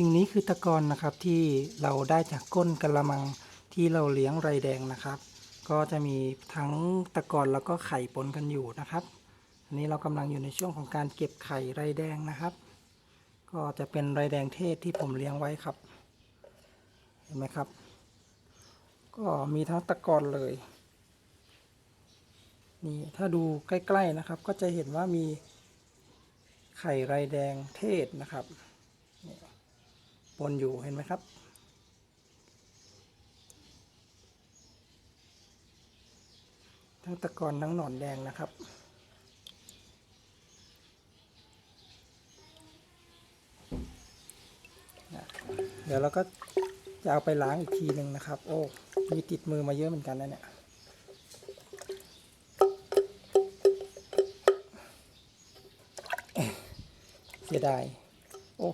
สิ่งนี้คือตะกอนนะครับที่เราได้จากก้นกระมังที่เราเลี้ยงไรแดงนะครับ ก็จะมีทั้งตะกอนแล้วก็ไข่ปนกันอยู่นะครับอันนี้เรากำลังอยู่ในช่วงของการเก็บไข่ไรแดงนะครับ ก็จะเป็นไรแดงเทศที่ผมเลี้ยงไว้ครับ เห็นไหมครับ ก็มีทั้งตะกอนเลยนี่ถ้าดูใกล้ๆนะครับ ก็จะเห็นว่ามีไข่ไรแดงเทศนะครับ ปนอยู่เห็นไหมครับ ทั้งตะกอนทั้งหนอนแดงนะครับ เดี๋ยวเราก็จะเอาไปล้างอีกทีหนึ่งนะครับ โอ้ มีติดมือมาเยอะเหมือนกันนะเนี่ยเสียดาย โอ้